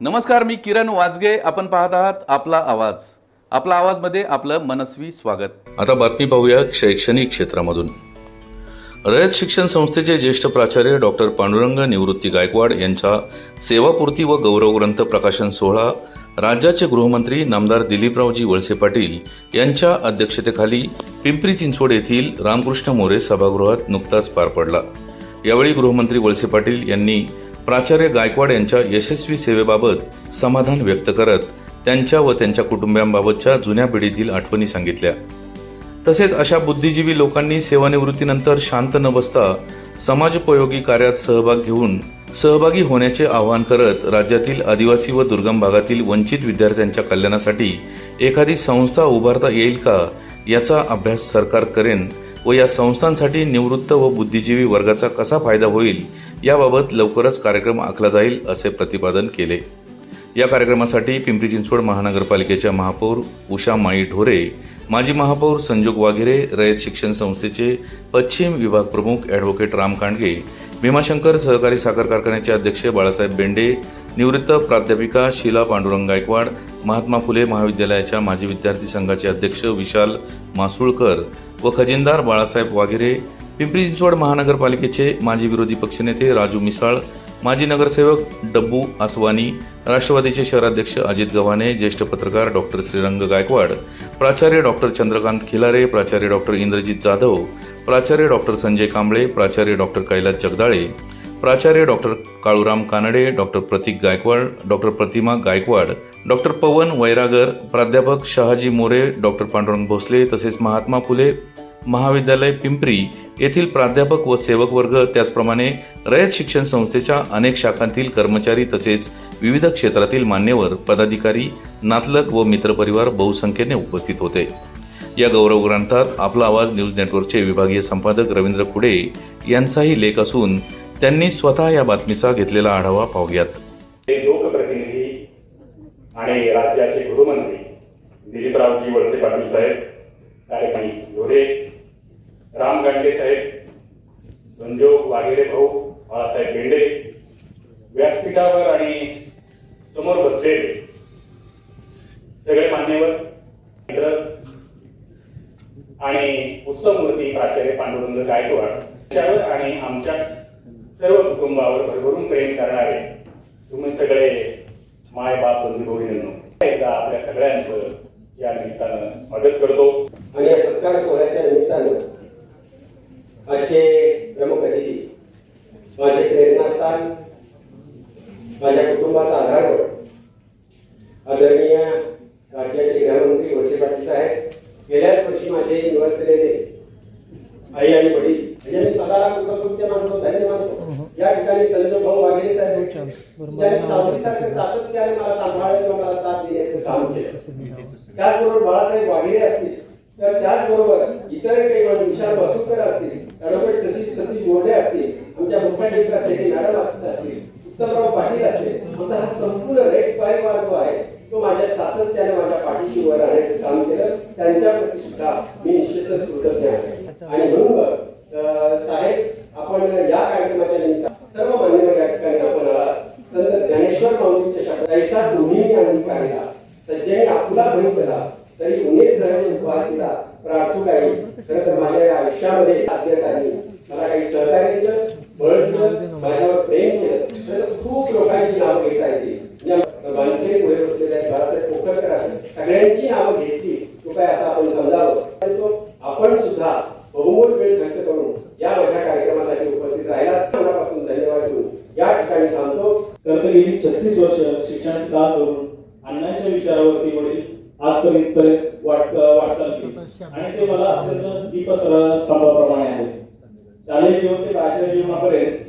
नमस्कार मी किरण वाजगे. आपण पाहत आहात आपला आवाज. आपला आवाजमध्ये आपलं मनस्वी स्वागत. आता बातमी पाहूया शैक्षणिक क्षेत्रामधून. रयत शिक्षण संस्थेचे ज्येष्ठ प्राचार्य डॉक्टर पांडुरंग निवृत्ती गायकवाड यांच्या सेवापूर्ती व गौरव ग्रंथ प्रकाशन सोहळा राज्याचे गृहमंत्री नामदार दिलीपरावजी वळसे पाटील यांच्या अध्यक्षतेखाली पिंपरी चिंचवड येथील रामकृष्ण मोरे सभागृहात नुकताच पार पडला. यावेळी गृहमंत्री वळसे पाटील यांनी प्राचार्य गायकवाड यांच्या यशस्वी सेवेबाबत समाधान व्यक्त करत त्यांच्या व त्यांच्या कुटुंबियांबाबतच्या जुन्या पिढीतील आठवणी सांगितल्या. तसेच अशा बुद्धिजीवी लोकांनी सेवानिवृत्तीनंतर शांत न बसता समाजोपयोगी कार्यात सहभाग घेऊन सहभागी होण्याचे आवाहन करत राज्यातील आदिवासी व दुर्गम भागातील वंचित विद्यार्थ्यांच्या कल्याणासाठी एखादी संस्था उभारता येईल का याचा अभ्यास सरकार करेन व या संस्थांसाठी निवृत्त व बुद्धिजीवी वर्गाचा कसा फायदा होईल याबाबत लवकरच कार्यक्रम आखला जाईल असे प्रतिपादन केले. या कार्यक्रमासाठी पिंपरी चिंचवड महानगरपालिकेच्या महापौर उषा माई ढोरे माजी महापौर संजोग वाघेरे रयत शिक्षण संस्थेचे पश्चिम विभाग प्रमुख ॲडव्होकेट राम कांडगे भीमाशंकर सहकारी साखर कारखान्याचे अध्यक्ष बाळासाहेब बेंडे निवृत्त प्राध्यापिका शीला पांडुरंग गायकवाड महात्मा फुले महाविद्यालयाच्या माजी विद्यार्थी संघाचे अध्यक्ष विशाल मासुळकर व खजिनदार बाळासाहेब वाघेरे पिंपरी चिंचवड महानगरपालिकेचे माजी विरोधी पक्षनेते राजू मिसाळ माजी नगरसेवक डब्बू आसवानी राष्ट्रवादीचे शहराध्यक्ष अजित गव्हाणे ज्येष्ठ पत्रकार डॉक्टर श्रीरंग गायकवाड प्राचार्य डॉक्टर चंद्रकांत खिलारे प्राचार्य डॉक्टर इंद्रजित जाधव प्राचार्य डॉक्टर संजय कांबळे प्राचार्य डॉक्टर कैलास जगदाळे प्राचार्य doctor Kaluram Kanade doctor Pratik Gaikwad doctor Pratima Gaikwad doctor Pavan Vairagar प्राध्यापक शहाजी मोरे डॉक्टर पांडुरंग भोसले तसेच महात्मा फुले महाविद्यालय पिंपरी येथील प्राध्यापक व सेवक वर्ग त्याचप्रमाणे रयत शिक्षण संस्थेच्या अनेक शाखांतील कर्मचारी तसेच विविध क्षेत्रातील मान्यवर पदाधिकारी नातलग व मित्रपरिवार बहुसंख्येने उपस्थित होते. या गौरव ग्रंथात आपला आवाज न्यूज नेटवर्कचे विभागीय संपादक रवींद्र खुडे यांचाही लेख असून त्यांनी स्वतः या बातमीचा घेतलेला आढावा पाहूयात. लोकप्रतिनिधी आणि राज्याचे गृहमंत्री दिलीपरावजी वळसे पाटील साहेब कार्यकारी धोरे राम गांडे साहेब संजोग वाघेरे भाऊ बाळासाहेब बेंडे व्यासपीठावर आणि समोर बसलेले सगळे मान्यवर मित्र आणि उत्सवमूर्ती प्राचार्य पांडुरंग गायकवाड त्याच्यावर आणि आमच्या सर्व कुटुंबावर भरभरून प्रेम करणारे तुम्ही सगळे माय बाप बंधू एकदा आपल्या सगळ्यांचं या निमित्तानं स्वागत करतो. आणि या सत्कार सोहळ्याच्या निमित्तानं आजचे प्रमुख अतिथी माझे प्रेरणास्थान llegar a la असतील सगळ्यांची नावं घेतली कृपया असं आपण समजावं आणि तो आपण सुद्धा बहुमोल वेळ खर्च करून या माझ्या कार्यक्रमासाठी उपस्थित राहिला मनापासून धन्यवाद देऊन या ठिकाणी थांबतो तर ते गेली छत्तीस वर्ष शिक्षणाची दास धरून अण्णांच्या विचारावरती वडील आजपर्यंत वाट वाटचाल केली आणि ते मला अत्यंत दीपस्तंभाप्रमाणे आहे शालेय जीवन ते प्राचीन जीवनापर्यंत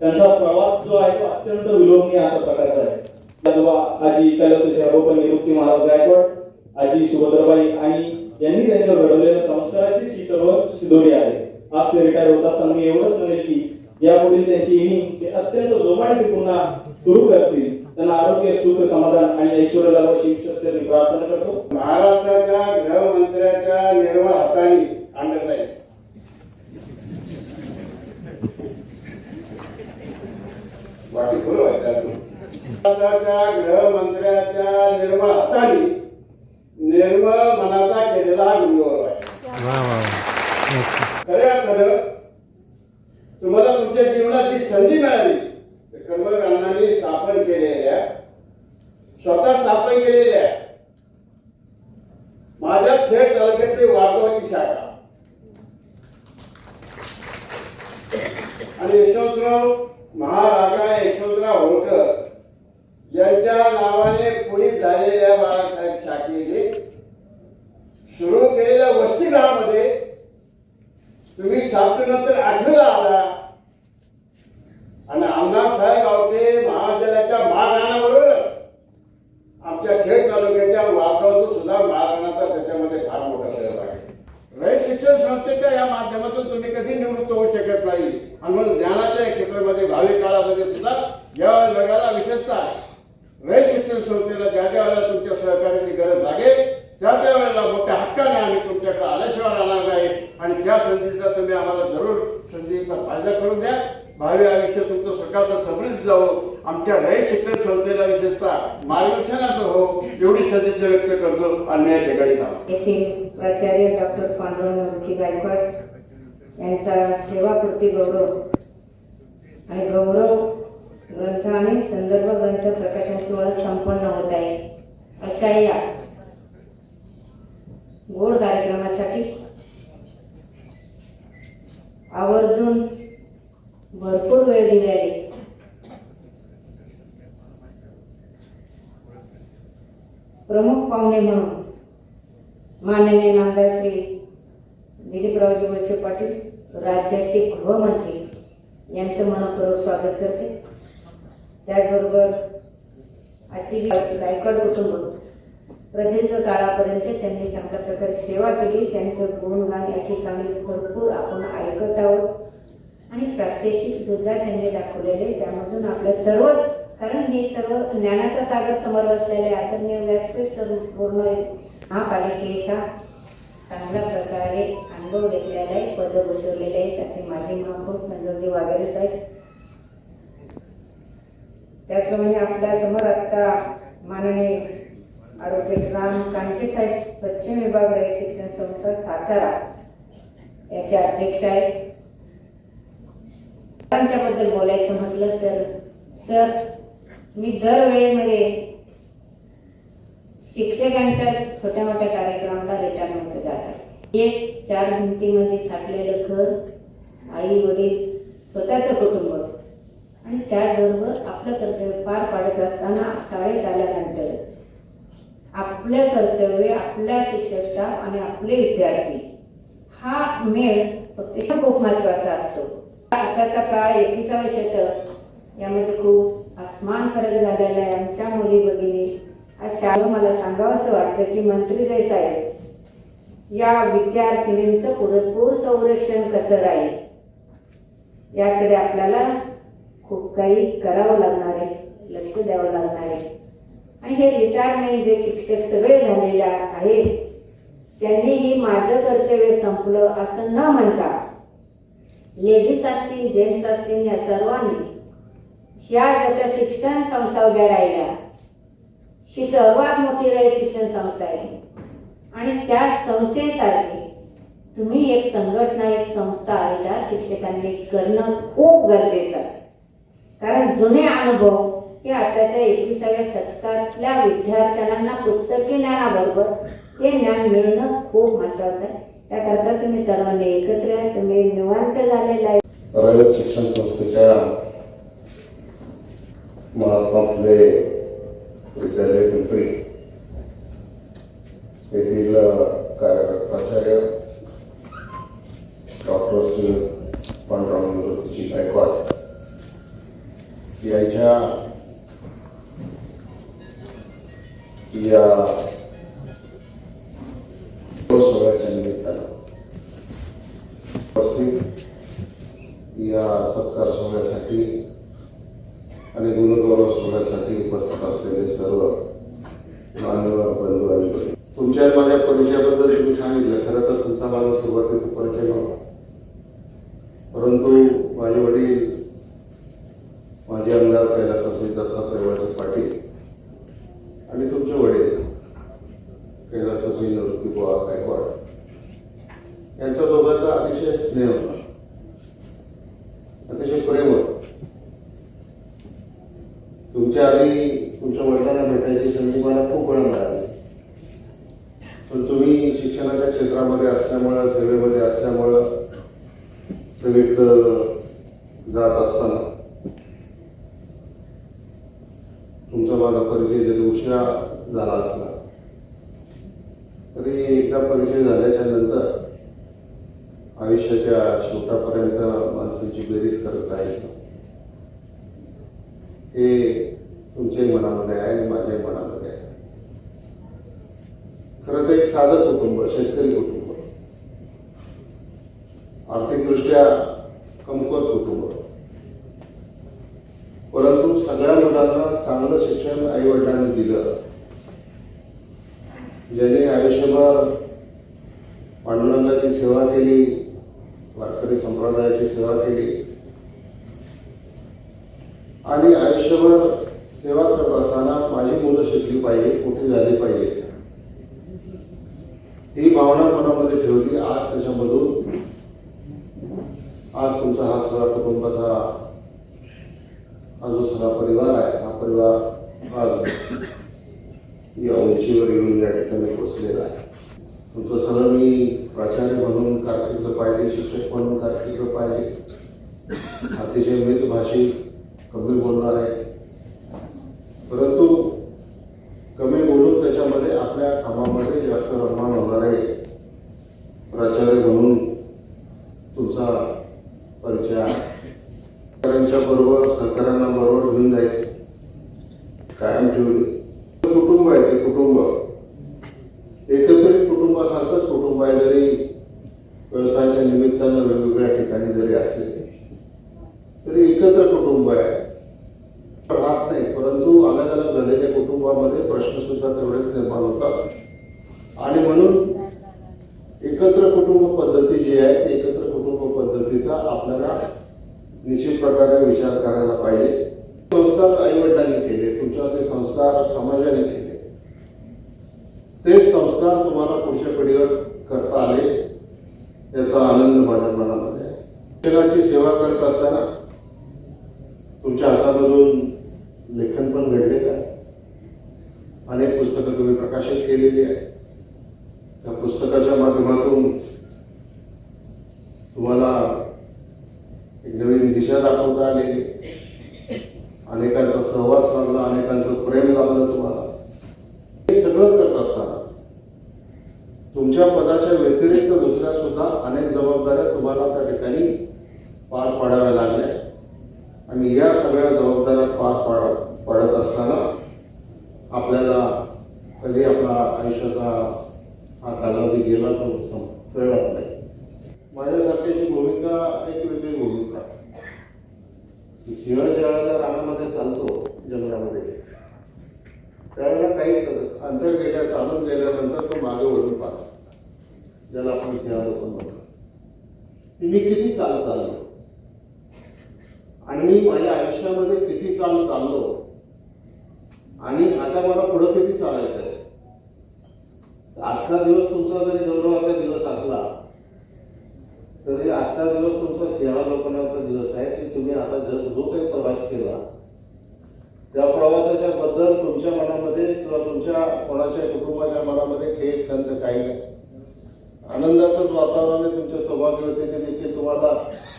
त्यांचा प्रवास जो आहे तो अत्यंत विलोभनीय अशा प्रकारचा आहे आजोबा आजी कैलासाचे अभोपन निवृत्ती महाराज गायकवाड आजी सुभद्राबाई आणि यांनी त्यांच्यावर घडवलेल्या संस्काराचीच ही सर्व शिदोरी आहे. आज ते रिटायर होत असताना मी एवढंच म्हणेल की यापुढील त्यांची इनिंग ते अत्यंत जोमाने पुन्हा सुरू करतील. त्यांना आरोग्य सुख समाधान आणि ऐश्वर्य लाभो शिक्षक मी प्रार्थना करतो. महाराष्ट्राच्या गृहमंत्र्याच्या निर्मळ हाताने आहे भारताच्या गृहमंत्र्याच्या निर्मळ हाताने निर्मळ मनाचा केलेला हा गुंडोर आहे. खऱ्या अर्थानं तुम्हाला तुमच्या जीवनाची संधी मिळाली. तर कर्मल अण्णांनी स्थापन केलेल्या स्वतः स्थापन केले माझ्या खेड तालुक्यातली वाघोची शाखा आणि यशवंतराव महाराजा यशवंतराव होळकर यांच्या नावाने पुढे झालेल्या बाळासाहेब शाखेने सुरू केलेल्या वसतिगृहामध्ये तुम्ही सातवीनंतर आठवीला आला आणि आमदार साहेब आवटे महाविद्यालयाच्या महाराणाबरोबर आमच्या तालुक्याच्या वापरातून सुद्धा महाराणाचा त्याच्यामध्ये फार मोठा सहभाग आहे. रयत शिक्षण संस्थेच्या या माध्यमातून तुम्ही कधी निवृत्त होऊ शकत नाही. आणि म्हणून ज्ञानाच्या क्षेत्रामध्ये भावी काळामध्ये सुद्धा या जगाला विशेषतः रयत शिक्षण संस्थेला ज्या ज्या वेळेला तुमच्या सहकार्याची गरज लागेल त्या त्या वेळेला मोठ्या हक्काने आम्ही तुमच्याकडे आल्याशिवाय राहणार नाही. आणि त्या संधीचा तुम्ही आम्हाला जरूर संधीचा फायदा करून द्या. भावी आयुष्य तुमचं सकाळचं समृद्ध जावं. आमच्या रयत शिक्षण संस्थेला विशेषतः मार्गदर्शनाचं हो एवढी सदिच्छा व्यक्त करतो आणि या ठिकाणी येथील प्राचार्य डॉक्टर पांडुरंग मूर्ती गायकवाड यांचा सेवाकृती गौरव आणि गौरव ग्रंथ आणि संदर्भ ग्रंथ प्रकाशन सोहळा संपन्न होत आहे. अशा या गोड कार्यक्रमासाठी आवर्जून भरपूर वेळ दिलेली प्रमुख पाहुणे म्हणून माननीय नामदार श्री दिलीपरावजी वळसे पाटील राज्याचे गृहमंत्री यांचं मनपूर्वक स्वागत करते. त्याचबरोबर आजची जी गायकवाड कुटुंब प्रदीर्घ काळापर्यंत त्यांनी चांगल्या प्रकारे सेवा केली. त्यांचं गुणगान या ठिकाणी भरपूर आपण ऐकत आहोत. आणि प्रात्यक्षिक सुद्धा त्यांनी दाखवलेले. त्यामधून आपल्या सर्व कारण हे सर्व ज्ञानाचा सागर समोर असलेले आदरणीय व्यासपीठ सर्व पूर्ण महापालिकेचा चांगल्या प्रकारे अनुभव घेतलेला आहे पद बसवलेले आहेत असे माजी महापौर संजयजी वागेरे साहेब. त्याचप्रमाणे आपल्यासमोर आता माननीय ॲडव्होकेट राम कांटे साहेब पश्चिम विभाग रयत शिक्षण संस्था सातारा याचे अध्यक्ष आहेत. त्यांच्याबद्दल बोलायचं म्हटलं तर सर मी दरवेळेमध्ये शिक्षकांच्या छोट्या मोठ्या कार्यक्रमाला रिटायरमेंट जात असते. एक चार भिंतीमध्ये थाटलेलं घर आई वडील स्वतःचं कुटुंब. आणि त्याचबरोबर आपलं कर्तव्य पार पाडत असताना शाळेत आल्यानंतर आपलं कर्तव्य आपला शिक्षक स्टाफ आणि आपले विद्यार्थी हा मेळ फक्त खूप महत्त्वाचा असतो. आताचा काळ एकविसावे शतक यामध्ये खूप स्मान करत झालेल्या आमच्या मुली भगिनी. अशा मला सांगावंसं वाटतं की मंत्री साहेब या विद्यार्थिनींचं पुरेपूर संरक्षण कसं राहील? याकडे आपल्याला खूप काही करावं लागणार आहे लक्ष द्यावं लागणार आहे. आणि हे रिटायरमेंट जे शिक्षक सगळे झालेले आहेत त्यांनीही माझं कर्तव्य संपलं असं न म्हणता लेडीज असतील जेंट्स असतील या सर्वांनी ह्या जशा शिक्षण संस्था उभ्या राहिल्या. ही सर्वात मोठी रयत शिक्षण संस्था आहे. आणि त्या संस्थेसाठी तुम्ही एक संघटना एक संस्था रिटायर शिक्षकांनी करणं खूप गरजेचं आहे. कारण जुने अनुभव हे आताच्या एकविसाव्या शतकातल्या विद्यार्थ्यांना पुस्तकी ज्ञानाबरोबर ते ज्ञान मिळणं खूप महत्वाचं आहे. त्याकरता तुम्ही सर्वांनी एकत्र आहे तुम्ही निवांत झालेला आहे. रयत शिक्षण संस्थेच्या महात्मा फुले विद्यालय पिंपरी येथील परंतु माझे वडील माझे माजी आमदार कैलासवासी दत्तात्रय वळसे पाटील आणि तुमचे वडील कैलासवासी निवृत्ती बुवा गायकवाड यांचा दोघांचा अतिशय स्नेह होता अतिशय प्रेम होतं तुमच्या आधी तुमच्या वडिलांना भेटायची संधी मला खूप वेळा मिळाली पण तुम्ही शिक्षणाच्या क्षेत्रामध्ये असल्यामुळं सेवेमध्ये असल्यामुळं सगळीकडं जात असताना तुमचा माझा परिचय जरी उशिरा झाला असला तरी एकदा परिचय झाल्याच्यानंतर आयुष्याच्या शेवटापर्यंत माणसांची बेरीज करत राहायचं. हे तुमच्याही मनामध्ये आहे आणि माझ्याही मनामध्ये आहे. खरं तर एक साधं कुटुंब शेतकरी कुटुंब. आर्थिकदृष्ट्या कमकुवत कुटुंब परंतु सगळ्या मुलांना चांगलं शिक्षण आई वडिलांनी दिलं ज्याने आयुष्यभर पांडुरंगाची सेवा केली वारकरी संप्रदायाची सेवा केली आणि आयुष्यभर सेवा करत असताना माझी मुलं शिकली पाहिजे मोठी झाली पाहिजे. ही भावना मनामध्ये ठेवली आज त्याच्यामधून आज तुमचा हा सगळा कुटुंबाचा हा जो सगळा परिवार आहे हा परिवार आज या उंचीवर येऊन या ठिकाणी पोचलेला आहे. तुमचं सगळं मी प्राचार्य म्हणून कारकीर्द पाहिले शिक्षक म्हणून कारकीर्द पाहिजे अतिशय मृत भाषिक कमी बोलणार आहे परंतु कमी बोलून त्याच्यामध्ये आपल्या कामामध्ये जास्त रममान होणार आहे प्राचार्य म्हणून तुमचा परिचय आहे सरकारांच्या बरोबर सरकारांना बरोबर घेऊन जायचं कायम ठेवली कुटुंब आहे ते कुटुंब एकत्रित कुटुंबासारखंच कुटुंब आहे जरी व्यवसायाच्या निमित्तानं वेगवेगळ्या ठिकाणी जरी असले तरी एकत्र कुटुंब आहे राहत नाही परंतु अलग अलग झालेल्या कुटुंबामध्ये प्रश्न सुद्धा तेवढेच निर्माण होतात. आणि म्हणून एकत्र कुटुंब पद्धती जी आहे ती एकत्र कुटुंब पद्धतीचा आपल्याला निश्चित प्रकारे विचार करायला पाहिजे. संस्कार आई वडिलांनी केले तुमच्यावरती संस्कार समाजाने केले तेच संस्कार तुम्हाला पुढच्या पिढीवर करता आले याचा आनंद माझ्या मनामध्ये शिक्षणाची सेवा करत असताना तुमच्या हातामधून लेखन पण घडले पुस्तकं तुम्ही प्रकाशित केलेली आहे त्या पुस्तकाच्या माध्यमातून तुम्हाला एक नवीन दिशा दाखवता आलेली अनेकांचा सहवास लाभला अनेकांचं प्रेम लाभलं तुम्हाला. हे सगळं करत असताना तुमच्या पदाच्या व्यतिरिक्त दुसऱ्या सुद्धा अनेक जबाबदाऱ्या तुम्हाला त्या ठिकाणी पार पाडाव्या लागल्या. आणि या सगळ्या जबाबदाऱ्या पार पाड पडत असताना आपल्याला कधी आपला आयुष्याचा हा कालावधी गेला तो सम- कळत नाही माझ्यासारख्याची भूमिका एक वेगळी भूमिका. सिंह ज्यावेळेला रानामध्ये चालतो जंगलामध्ये. त्यावेळेला काही अंतर गेल्या चालून गेल्यानंतर तो मागे वळून पाहतो. ज्याला आपण सिंहालोकन म्हणतो. मी किती चाल चाललो? आणि मी माझ्या आयुष्यामध्ये किती चाल चाललो? आणि आता मला पुढं किती चालायचं आहे आजचा दिवस तुमचा जरी गौरवाचा दिवस असला तरी आजचा दिवस तुमचा सेवा लोकांचा दिवस आहे की तुम्ही आता जो जो काही प्रवास केला त्या प्रवासाच्या बद्दल तुमच्या मनामध्ये किंवा तुमच्या कोणाच्या कुटुंबाच्या मनामध्ये खेळ त्यांचं काही नाही. आनंदाचंच वातावरण तुमच्या सौभाग्य होते ते देखील तुम्हाला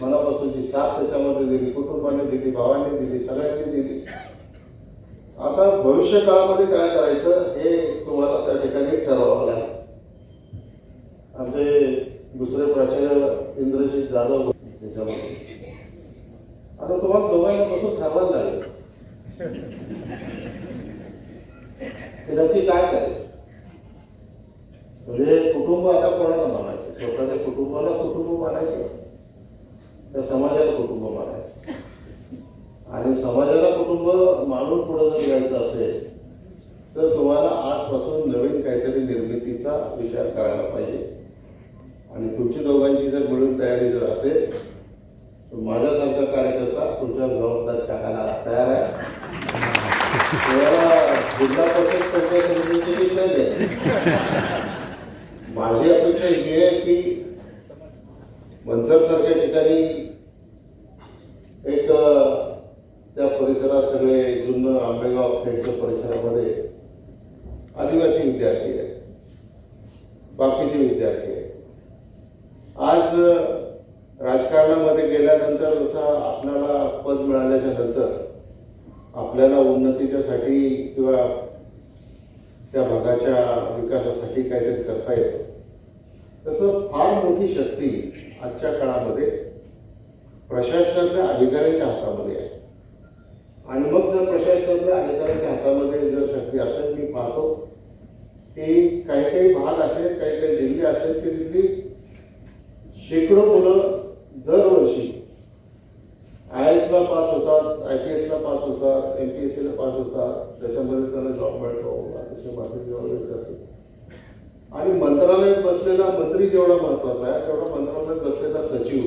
मनापासूनची साथ त्याच्यामध्ये दिली कुटुंबाने दिली भावाने दिली सगळ्यांनी दिली. आता भविष्य काळामध्ये काय करायचं हे तुम्हाला त्या ठिकाणी ठरवावं लागेल. आमचे दुसरे प्राचार्य इंद्रजित जाधव त्याच्यामध्ये. आता तुम्हाला दोघांना बसून ठरवायला लागेल. नक्की काय करायचं? म्हणजे कुटुंब आता कोणाला मानायचं स्वतःच्या कुटुंबाला कुटुंब मानायचं त्या समाजाला कुटुंब मानायचं आणि समाजाला कुटुंब मानून पुढे जर जायचं असेल तर तुम्हाला आजपासून नवीन काहीतरी निर्मितीचा विचार करायला पाहिजे. आणि तुमची दोघांची जर मिळून तयारी जर असेल तर माझ्यासारखा कार्यकर्ता तुमच्या जबाबदार टाकायला तयार तुम्हाला जिल्हा परिषद पंचायत समितीचे माझी अपेक्षा ही आहे की मंचर सारख्या ठिकाणी एक अ, त्या परिसरात सगळे आंबेगाव खेडच्या परिसरामध्ये आदिवासी विद्यार्थी आहेत. बाकीचे विद्यार्थी आहेत. आज राजकारणामध्ये गेल्यानंतर जसं आपल्याला पद मिळाल्याच्या नंतर आपल्याला उन्नतीच्यासाठी किंवा त्या भागाच्या विकासासाठी काहीतरी करता येतं. तसं फार मोठी शक्ती आजच्या काळामध्ये प्रशासनातल्या अधिकाऱ्यांच्या हातामध्ये आहे. आणि मग जर अनेकांच्या हातामध्ये जर शक्ती असेल मी पाहतो. की काही काही भाग असेल काही काही जिल्हे असेल की तिथली शेकडो मुलं दरवर्षी आय एस ला पास होतात आय पी एसला पास होतात एम पी एस सीला पास होतात त्याच्यामध्ये त्यांना जॉब मिळतो अतिशय बाकी जबाबदारी करतो आणि मंत्रालयात बसलेला मंत्री जेवढा महत्त्वाचा आहे तेवढा मंत्रालयात बसलेला सचिव.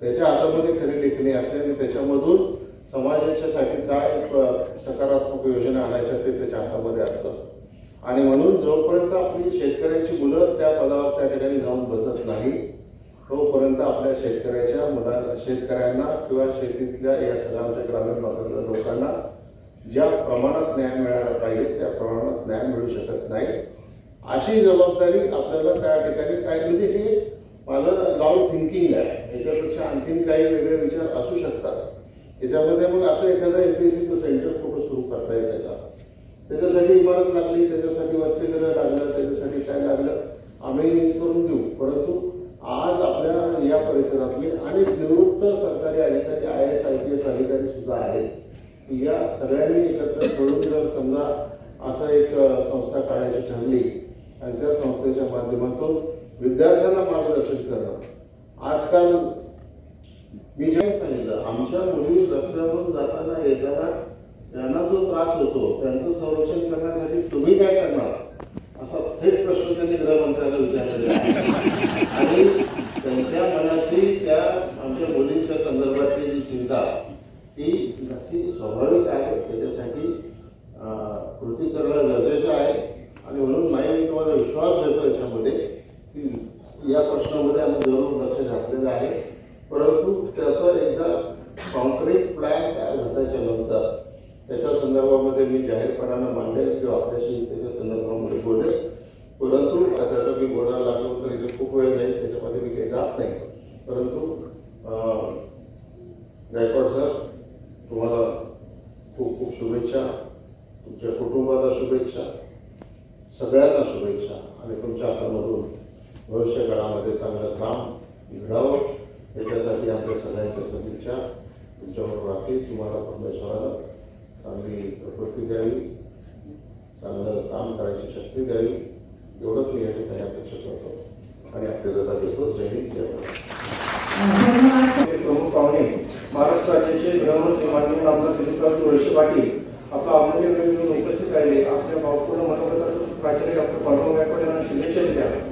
त्याच्या हातामध्ये खरी लेखणी असते आणि त्याच्यामधून समाजाच्यासाठी काय सकारात्मक योजना आणायच्या ते त्याच्या हातामध्ये असतं. आणि म्हणून जोपर्यंत आपली शेतकऱ्यांची मुलं त्या पदावर त्या ठिकाणी जाऊन बसत नाही तोपर्यंत आपल्या शेतकऱ्याच्या मुलांना शेतकऱ्यांना किंवा शेतीतल्या या सगळ्यांच्या ग्रामीण भागातल्या लोकांना ज्या प्रमाणात न्याय मिळायला पाहिजे त्या प्रमाणात न्याय मिळू शकत नाही. अशी जबाबदारी आपल्याला त्या ठिकाणी काय म्हणजे हे माझं लाऊड थिंकिंग आहे. याच्यापेक्षा आणखीन काही वेगळे विचार असू शकतात. याच्यामध्ये मग असं एखादं एमपीएससीचं सेंटर कुठं सुरू करता येतं का त्याच्यासाठी इमारत लागली त्याच्यासाठी वसतिगृह लागलं त्याच्यासाठी काय लागलं आम्ही करून देऊ. परंतु आज आपल्या या परिसरातले अनेक निवृत्त सरकारी अधिकारी I S I P S अधिकारी सुद्धा आहेत. या सगळ्यांनी एकत्र करून जर समजा असं एक संस्था काढायची ठरली आणि त्या संस्थेच्या माध्यमातून विद्यार्थ्यांना मार्गदर्शन करणं. आजकाल मी जे सांगितलं आमच्या मुली रस्त्यावरून जाताना येताना त्यांना जो त्रास होतो त्यांचं संरक्षण करण्यासाठी तुम्ही काय करणार? असा थेट प्रश्न त्यांनी गृहमंत्र्यांना विचारलेला आणि त्यांच्या मनातली त्या आमच्या मुलींच्या संदर्भातली जी चिंता ती नक्की स्वाभाविक आहे त्याच्यासाठी अं, कृती करणं गरजेचं आहे आणि म्हणून नाही मी तुम्हाला विश्वास देतो याच्यामध्ये की या प्रश्नामध्ये आम्ही जरूर लक्ष घातलेलं आहे परंतु त्याचं एकदा कॉन्क्रीट प्लॅन तयार झाल्याच्यानंतर त्याच्या संदर्भामध्ये मी जाहीरपणानं मांडेल किंवा आपल्याशी त्याच्या संदर्भामध्ये बोलेल परंतु त्याचा मी बोलायला लागलो तर इथे खूप वेळ जाईल त्याच्यामध्ये मी काही जात नाही परंतु अं, गायकवाड सर तुम्हाला खूप खूप शुभेच्छा तुमच्या कुटुंबाला शुभेच्छा सगळ्यांना शुभेच्छा आणि तुमच्या हातामधून भविष्य काळामध्ये चांगलं काम घडावं याच्यासाठी आपल्या सगळ्यांच्या सदिच्छा. तुमच्याबरोबर राहतील तुम्हाला परमेश्वरानं चांगली प्रकृती द्यावी चांगलं काम करायची शक्ती द्यावी. एवढंच मी या ठिकाणी अपेक्षा करतो. आणि आपली रजा देतो. जय हिंद जय प्रमुख पाहुणे महाराष्ट्र राज्याचे गृहमंत्री माननीय आमदार दिलीपराव वळसे पाटील आपला अमूल्य वेळ घेऊन उपस्थित राहिले. आपल्या भावपूर्ण मनोगतातून प्राचार्य doctor Pandurang Gaikwad gente olhar.